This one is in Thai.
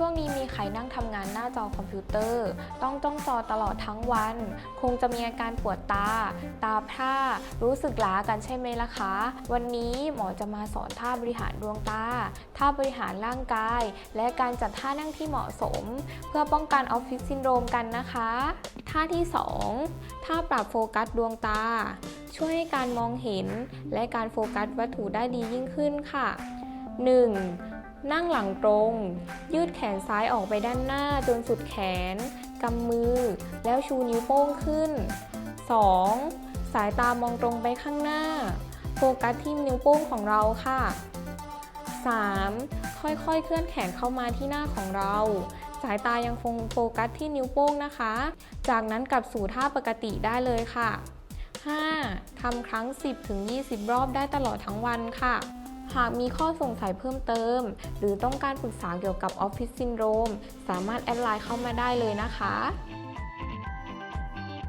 ช่วงนี้มีใครนั่งทำงานหน้าจอคอมพิวเตอร์ ต้องจ้องจอตลอดทั้งวัน คงจะมีอาการปวดตา ตาพร่า รู้สึกล้ากันใช่ไหมล่ะคะ วันนี้หมอจะมาสอนท่าบริหารดวงตา ท่าบริหารร่างกาย และการจัดท่านั่งที่เหมาะสม เพื่อป้องกันออฟฟิศซินโดรมกันนะคะ ท่าที่ 2 ท่าปรับโฟกัสดวงตา ช่วยให้การมองเห็น และการโฟกัสวัตถุได้ดียิ่งขึ้นค่ะ 1. นั่งหลังตรง ยืดแขนซ้ายออกไปด้านหน้าจนสุดแขน กำมือ แล้วชูนิ้วโป้งขึ้น 2. สายตามองตรงไปข้างหน้า โฟกัสที่นิ้วโป้งของเราค่ะ 3. ค่อยๆ เคลื่อนแขนเข้ามาที่หน้าของเรา สายตายังคงโฟกัสที่นิ้วโป้งนะคะ จากนั้นกลับสู่ท่าปกติได้เลยค่ะ 5. ทำครั้ง 10-20 รอบได้ตลอดทั้งวันค่ะ หากมีข้อสงสัยเพิ่มเติม หรือต้องการปรึกษาเกี่ยวกับออฟฟิศซินโดรมสามารถแอดไลน์เข้ามาได้เลยนะคะ